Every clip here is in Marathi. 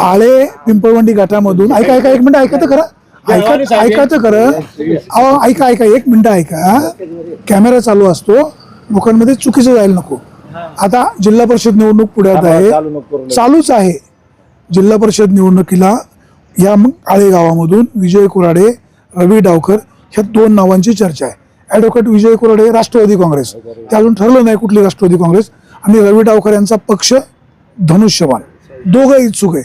आळे पिंपळवंडी घाटामधून ऐका ऐका एक मिनिट ऐका तर खरं. ऐका ऐका तर खरं. अहो ऐका ऐका एक मिनिट ऐका कॅमेरा चालू असतो. लोकांमध्ये चुकीचं जायला नको. आता जिल्हा परिषद निवडणूक पुढ्यात आहे. चालूच आहे. जिल्हा परिषद निवडणुकीला या आळे गावामधून विजय कुराडे रवी डावकर ह्या दोन नावांची चर्चा आहे. ॲडव्होकेट विजय कुराडे राष्ट्रवादी काँग्रेस. ते अजून ठरलं नाही कुठली राष्ट्रवादी काँग्रेस. आणि रवी डावकर यांचा पक्ष धनुष्यबाण. दोघं इच्छुक आहे.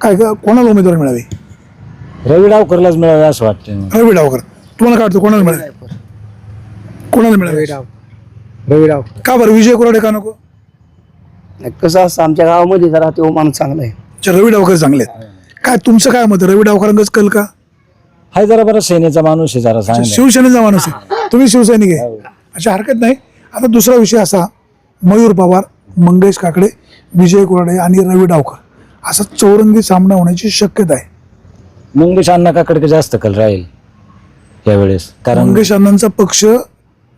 काय का कोणाला उमेदवार मिळावी? रवी डावकरलाच मिळावे असं वाटतं रवी डावकर. तुम्हाला काय वाटतं कोणाला मिळावी? कोणाला मिळावी? रवी डाव का बरं? विजय कुराडे का नको? कसं असतं आमच्या गावामध्ये जरा तो माणूस चांगला आहे. अच्छा, रवी डावकर चांगले आहेत. काय तुमचं काय मत आहे? रवी डावकरांगच कल का? हाय जरा बरं सेनेचा माणूस आहे जरा सांग शिवसेनेचा माणूस आहे. तुम्ही शिवसैनिक आहे. अच्छा हरकत नाही. आता दुसरा विषय असा मयूर पवार मंगेश काकडे विजय कुराडे आणि रवी डावकर असा चौरंगी सामना होण्याची शक्यता आहे. मंगेश अण्णा काकडे जास्त कल राहील यावेळेस. कारण मंगेश अण्णांचा पक्ष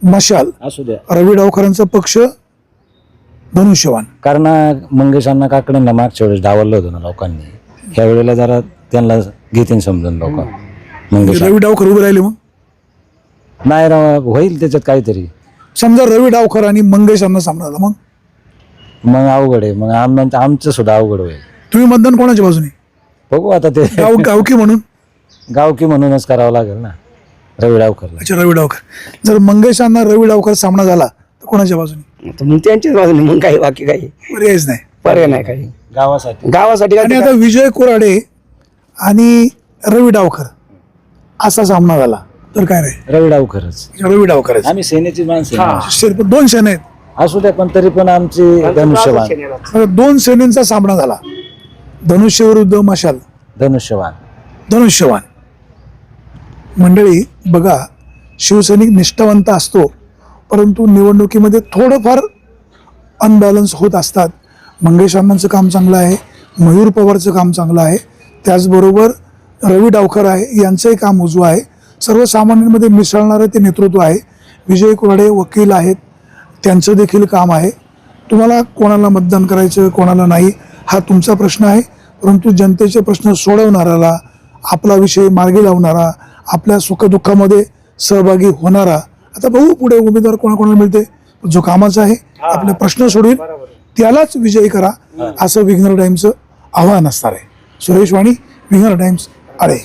मशाल असू द्या. रवी डावकरांचा पक्ष धनुष्यवान. कारण मंगेश अण्णा काकडेंना मागच्या वेळेस डावललं होतं ना लोकांनी. ह्या वेळेला जरा त्यांना घेतील समजून लोक. मंगेश रवी डावकर उभे राहिले मग? नाही राव होईल त्याच्यात काहीतरी. समजा रवी डावकर आणि मंगेश अण्णा सामना झाला मग? मग अवघड आहे. मग आम आमचं सुद्धा अवघड होईल. तुम्ही मतदान कोणाच्या बाजूने? बघू आता ते. गाव गावकी म्हणून? गावकी म्हणूनच करावं लागेल ना. रवी डावकरला अच्छा रवी डावकर. जर मंगेश अण्णा रवी डावकर सामना झाला तर कोणाच्या बाजूने? तर मग त्यांच्याच बाजूने मग काही बाकी काही. पर्यायच नाही. पर्याय नाही काही. गावासाठी. गावासाठी आणि काय आता विजय कोराडे आणि रवी डावकर असा सामना झाला. तर काय रे? रवी डावकरच. रवी डावकर आम्ही सेनेची माणसं आहे. शिरपूर दोन सेने आहेत. असू द्या पण तरी पण आमची धनुष्यवान. दोन सेनेचा सामना झाला. धनुष्य विरुद्ध मशाल. धनुष्यवान. धनुष्यवान. मंडळी बघा शिवसैनिक निष्ठावंत असतो परंतु निवडणुकीमध्ये थोडंफार अनबॅलन्स होत असतात. मंगेश अण्णांचं काम चांगलं आहे मयूर पवारचं काम चांगलं आहे. त्याचबरोबर रवी डावकर आहे यांचंही काम उजवं आहे. सर्वसामान्यांमध्ये मिसळणारं ते नेतृत्व आहे. विजय कुराडे वकील आहेत. त्यांचं देखील काम आहे. तुम्हाला कोणाला मतदान करायचं कोणाला नाही हा तुमचा प्रश्न आहे. परंतु जनतेचे प्रश्न सोडवणाऱ्याला आपला विषय मार्गी लावणारा आपल्या सुखदुःखामध्ये सहभागी होणारा आता बघू पुढे उमेदवार कोणाकोणाला मिळते? जो कामाचा आहे आपले प्रश्न सोडवेल त्यालाच विजयी करा. असं विघ्नर टाइम्सचं आव्हान असणार आहे. सुरेश वाणी विघ्नर टाइम्स आळे